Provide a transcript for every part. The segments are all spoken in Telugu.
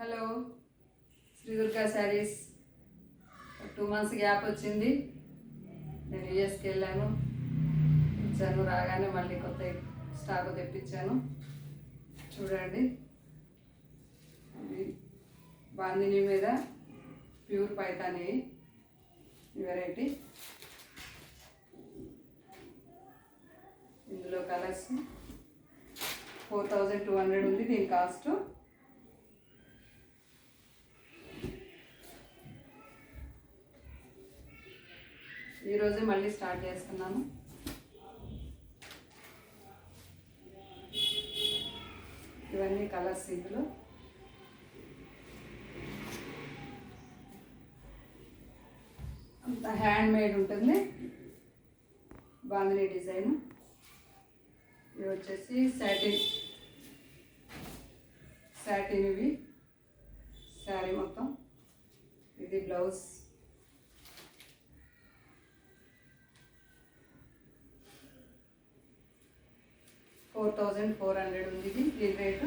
Hello Shri Durga saris two months gap వచ్చింది. నేను యూఎస్కి వెళ్ళాను. ఇచ్చాను రాగానే మళ్ళీ కొత్త స్టాక్ తెప్పించాను. చూడండి. బాందిని మీద ప్యూర్ పైతాని వెరైటీ. ఇందులో colours. Four thousand two hundred ఉంది దీని కాస్ట్. ఈరోజే మళ్ళీ స్టార్ట్ చేస్తున్నాను. ఇవన్నీ కలర్ సీపులు అంత హ్యాండ్ మేడ్ ఉంటుంది. బాంధనీ డిజైన్. ఇవి వచ్చేసి శాటిన్ శాటిన్ ఇవి. శారీ మొత్తం. ఇది blouse. Four thousand four hundred ఉంది ఇది దీని రేటు.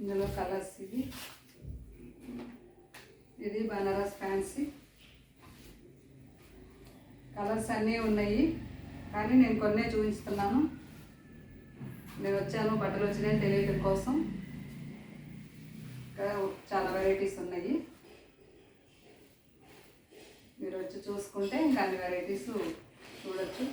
ఇందులో కలర్స్ ఇది. ఇది బనారస్ ఫ్యాన్సీ. కలర్స్ అన్నీ ఉన్నాయి కానీ నేను కొన్నే చూపిస్తున్నాను. నేను వచ్చాను బట్టలు వచ్చినాయి తెలియటం కోసం. ఇక్కడ చాలా వెరైటీస్ ఉన్నాయి. మీరు వచ్చి చూసుకుంటే ఇంకా అన్ని వెరైటీస్ చూడొచ్చు.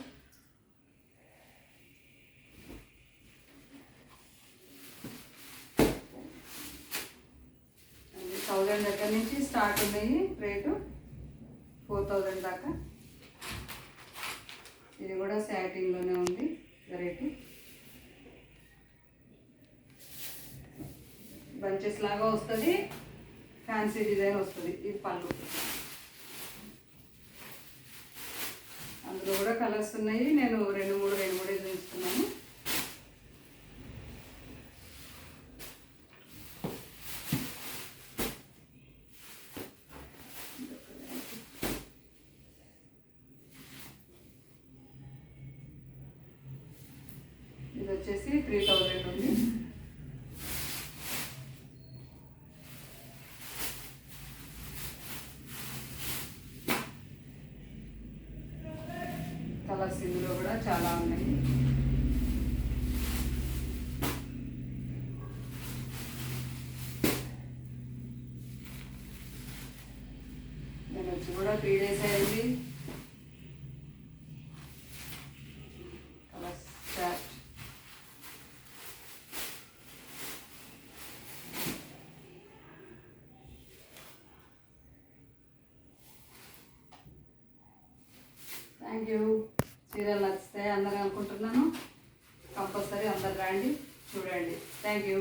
థౌజండ్ దగ్గర నుంచి స్టార్ట్ ఉన్నాయి రేటు. ఫోర్ థౌజండ్ దాకా. ఇది కూడా శాటిన్లోనే ఉంది వెరైటీ బంచెస్ లాగా వస్తుంది ఫ్యాన్సీ డిజైన్ వస్తుంది ఇది పళ్ళు. అందులో కూడా కలర్స్ ఉన్నాయి. నేను రెండు మూడు రెండు మూడే చూపిస్తున్నాను ఇది వచ్చేసి త్రీ థౌజండ్ ఉంది. కలర్స్ ఇందులో కూడా చాలా ఉన్నాయి. నేను వచ్చి కూడా త్రీ డేస్ అయింది. కలర్స్ చాట్ థ్యాంక్ యూ చీరలు నచ్చుతాయి అందరూ అనుకుంటున్నాను. కంపల్సరీ అందరు రండి చూడండి. Thank you